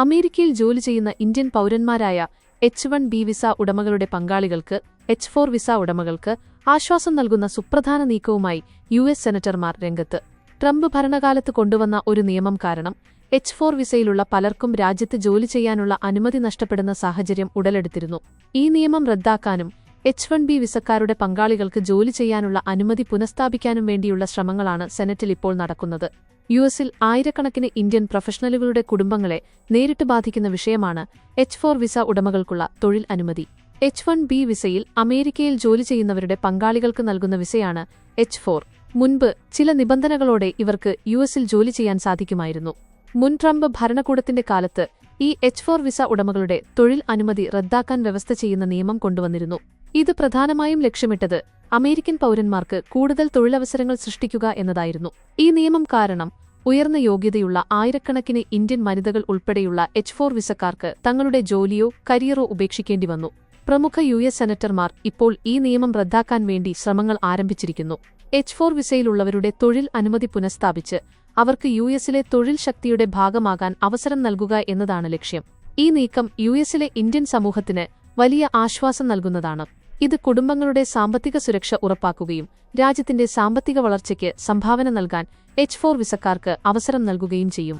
അമേരിക്കയിൽ ജോലി ചെയ്യുന്ന ഇന്ത്യൻ പൗരന്മാരായ എച്ച് വൺ ബി വിസ ഉടമകളുടെ പങ്കാളികൾക്ക് എച്ച് ഫോർ വിസ ഉടമകൾക്ക് ആശ്വാസം നൽകുന്ന സുപ്രധാന നീക്കവുമായി യു എസ് സെനറ്റർമാർ രംഗത്ത്. ട്രംപ് ഭരണകാലത്ത് കൊണ്ടുവന്ന ഒരു നിയമം കാരണം എച്ച് ഫോർ വിസയിലുള്ള പലർക്കും രാജ്യത്ത് ജോലി ചെയ്യാനുള്ള അനുമതി നഷ്ടപ്പെടുന്ന സാഹചര്യം ഉടലെടുത്തിരുന്നു. ഈ നിയമം റദ്ദാക്കാനും എച്ച് വൺ ബി വിസക്കാരുടെ പങ്കാളികൾക്ക് ജോലി ചെയ്യാനുള്ള അനുമതി പുനഃസ്ഥാപിക്കാനും വേണ്ടിയുള്ള ശ്രമങ്ങളാണ് സെനറ്റിൽ ഇപ്പോൾ നടക്കുന്നത്. യു എസിൽ ആയിരക്കണക്കിന് ഇന്ത്യൻ പ്രൊഫഷണലുകളുടെ കുടുംബങ്ങളെ നേരിട്ട് ബാധിക്കുന്ന വിഷയമാണ് എച്ച് ഫോർ വിസ ഉടമകൾക്കുള്ള തൊഴിൽ അനുമതി. എച്ച് വൺ ബി വിസയിൽ അമേരിക്കയിൽ ജോലി ചെയ്യുന്നവരുടെ പങ്കാളികൾക്ക് നൽകുന്ന വിസയാണ് എച്ച് ഫോർ. മുൻപ് ചില നിബന്ധനകളോടെ ഇവർക്ക് യു എസിൽ ജോലി ചെയ്യാൻ സാധിക്കുമായിരുന്നു. മുൻ ട്രംപ് ഭരണകൂടത്തിന്റെ കാലത്ത് ഈ എച്ച് ഫോർ വിസ ഉടമകളുടെ തൊഴിൽ അനുമതി റദ്ദാക്കാൻ വ്യവസ്ഥ ചെയ്യുന്ന നിയമം കൊണ്ടുവന്നിരുന്നു. ഇത് പ്രധാനമായും ലക്ഷ്യമിട്ടത് അമേരിക്കൻ പൗരന്മാർക്ക് കൂടുതൽ തൊഴിലവസരങ്ങൾ സൃഷ്ടിക്കുക എന്നതായിരുന്നു. ഈ നിയമം കാരണം ഉയർന്ന യോഗ്യതയുള്ള ആയിരക്കണക്കിന് ഇന്ത്യൻ വനിതകൾ ഉൾപ്പെടെയുള്ള എച്ച് ഫോർ വിസക്കാർക്ക് തങ്ങളുടെ ജോലിയോ കരിയറോ ഉപേക്ഷിക്കേണ്ടി വന്നു. പ്രമുഖ യു എസ് സെനറ്റർമാർ ഇപ്പോൾ ഈ നിയമം റദ്ദാക്കാൻ വേണ്ടി ശ്രമങ്ങൾ ആരംഭിച്ചിരിക്കുന്നു. എച്ച് ഫോർ വിസയിലുള്ളവരുടെ തൊഴിൽ അനുമതി പുനഃസ്ഥാപിച്ച് അവർക്ക് യു എസിലെ തൊഴിൽ ശക്തിയുടെ ഭാഗമാകാൻ അവസരം നൽകുക എന്നതാണ് ലക്ഷ്യം. ഈ നീക്കം യു എസിലെ ഇന്ത്യൻ സമൂഹത്തിന് വലിയ ആശ്വാസം നൽകുന്നതാണ്. ഇത് കുടുംബങ്ങളുടെ സാമ്പത്തിക സുരക്ഷ ഉറപ്പാക്കുകയും രാജ്യത്തിന്റെ സാമ്പത്തിക വളർച്ചയ്ക്ക് സംഭാവന നൽകാൻ എച്ച് ഫോർ വിസക്കാർക്ക് അവസരം നൽകുകയും ചെയ്യും.